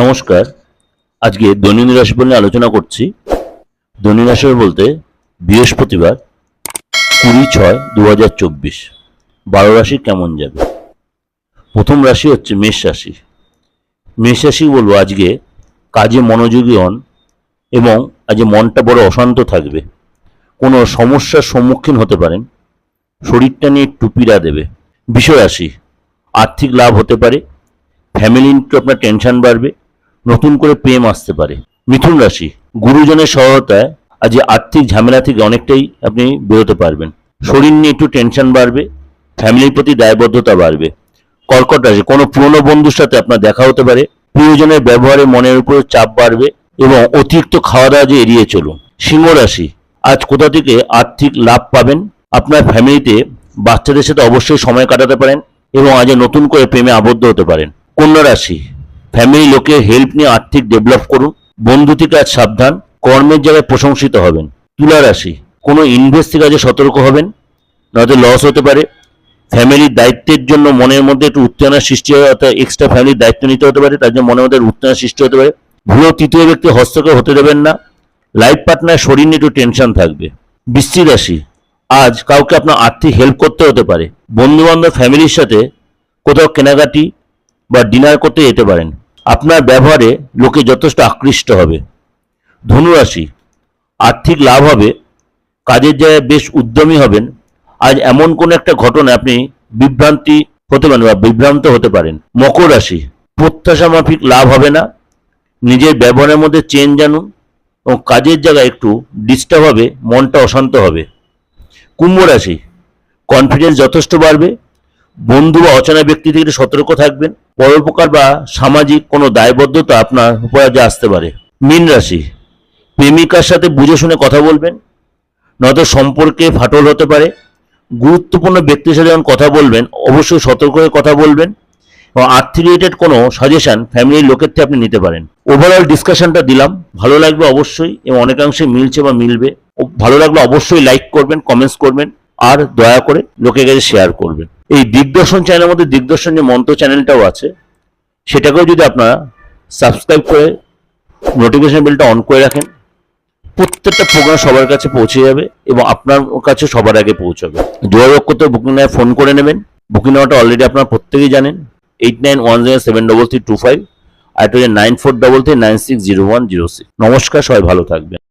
নমস্কার। আজকে দৈনন্দিন রাশিফল নিয়ে আলোচনা করছি। দৈনন্দিন রাশিফল বলতে বৃহস্পতিবার কুড়ি ছয় দু হাজার চব্বিশ। বারো রাশি কেমন যাবে? প্রথম রাশি হচ্ছে মেষ রাশি। মেষ রাশি বলব আজকে কাজে মনোযোগী হন এবং আজকে মনটা বড় অশান্ত থাকবে। কোনো সমস্যার সম্মুখীন হতে পারেন। শরীরটা নিয়ে পীড়া দেবে। বিষয় রাশি আর্থিক লাভ হতে পারে। ফ্যামিলি একটু আপনার টেনশন বাড়বে। নতুন করে প্রেম আসতে পারে। মিথুন রাশি, গুরুজনের সহায়তায় আজ আর্থিক ঝামেলা থেকে অনেকটাই আপনি বেরোতে পারবেন। শরীর নিয়ে একটু টেনশন বাড়বে ফ্যামিলির প্রতি দায়বদ্ধতা বাড়বে। কর্কট রাশি, কোনো পুরনো বন্ধুর সাথে আপনার দেখা হতে পারে, প্রিয়জনের ব্যবহারে মনের উপর চাপ বাড়বে এবং অতিরিক্ত খাওয়া দাওয়া যে এড়িয়ে চলুন। সিংহ রাশি, আজ কোথা থেকে আর্থিক লাভ পাবেন? আপনার ফ্যামিলিতে বাচ্চাদের সাথে অবশ্যই সময় কাটাতে পারেন এবং আজ নতুন করে প্রেমে আবদ্ধ হতে পারেন। কন্যা রাশি ফ্যামিলি লোকের হেল্প নিয়ে আর্থিক ডেভেলপ করুন। বন্ধু থেকে আজ সাবধান। কর্মের জায়গায় প্রশংসিত হবেন। তুলা রাশি, কোনো ইনভেস্ট থেকে আজ সতর্ক হবেন। নয়তো লস হতে পারে। ফ্যামিলির দায়িত্বের জন্য মনের মধ্যে একটু উত্তেজনার সৃষ্টি হয়, অর্থাৎ এক্সট্রা ফ্যামিলির দায়িত্ব নিতে হতে পারে, তার জন্য মনের মধ্যে উত্তেজনার সৃষ্টি হতে পারে। ভুলো তৃতীয় ব্যক্তি হস্তক্ষেপ হতে দেবেন না। লাইফ পার্টনার শরীর নিয়ে একটু টেনশন থাকবে। বৃশ্চিক রাশি, আজ কাউকে আপনার আর্থিক হেল্প করতে হতে পারে। বন্ধু বান্ধব ফ্যামিলির সাথে কোথাও কেনাকাটি বা ডিনার করতে যেতে পারেন। আপনার ব্যবহারে লোকে যথেষ্ট আকৃষ্ট হবে। ধনুরাশি আর্থিক লাভ হবে, কাজের জায়গায় বেশ উদ্যমী হবেন। আজ এমন কোন একটা ঘটনা আপনি বিভ্রান্তি হতে পারেন বা বিভ্রান্ত হতে পারেন। মকর রাশি, প্রত্যাশা মাফিক লাভ হবে না। নিজের ব্যবহারের মধ্যে চেঞ্জ জানুন এবং কাজের জায়গায় একটু ডিস্টার্ব হবে, মনটা অশান্ত হবে। কুম্ভ রাশি কনফিডেন্স যথেষ্ট বাড়বে। বন্ধু বা অচেনা ব্যক্তি থেকে সতর্ক থাকবেন। পরোপকার বা সামাজিক কোনো দায়বদ্ধতা আপনার উপর আসতে পারে। মীন রাশি, প্রেমিকার সাথে বুঝে শুনে কথা বলবেন, নয়তো সম্পর্কে ফাটল হতে পারে। গুরুত্বপূর্ণ ব্যক্তির সাথে যখন কথা বলবেন, অবশ্যই সতর্ক হয়ে কথা বলবেন এবং আর্থিক রিলেটেড কোনো সাজেশন ফ্যামিলির লোকের থেকে আপনি নিতে পারেন। ওভারঅল ডিসকাশনটা দিলাম। ভালো লাগবে অবশ্যই এবং অনেকাংশে মিলছে বা মিলবে। ভালো লাগলে অবশ্যই লাইক করবেন কমেন্টস করবেন। আর দয়া করে লোকের কাছে শেয়ার করবেন। এই দিগদর্শন চ্যানেলের মধ্যে দিগদর্শন যে মন্ত্র চ্যানেলটাও আছে, সেটাকেও যদি আপনারা সাবস্ক্রাইব করে নোটিফিকেশন বেলটা অন করে রাখেন, প্রত্যেকটা প্রোগ্রাম সবার কাছে পৌঁছে যাবে এবং আপনার কাছে সবার আগে পৌঁছাবে। যোগাযোগ করতে বুকিং নেয় ফোন করে নেবেন। বুকিং নেওয়াটা অলরেডি আপনারা প্রত্যেকেই জানেন। Eight nine one zero seven double three two five আর nine four double three nine six zero one zero six নমস্কার, সবাই ভালো থাকবেন।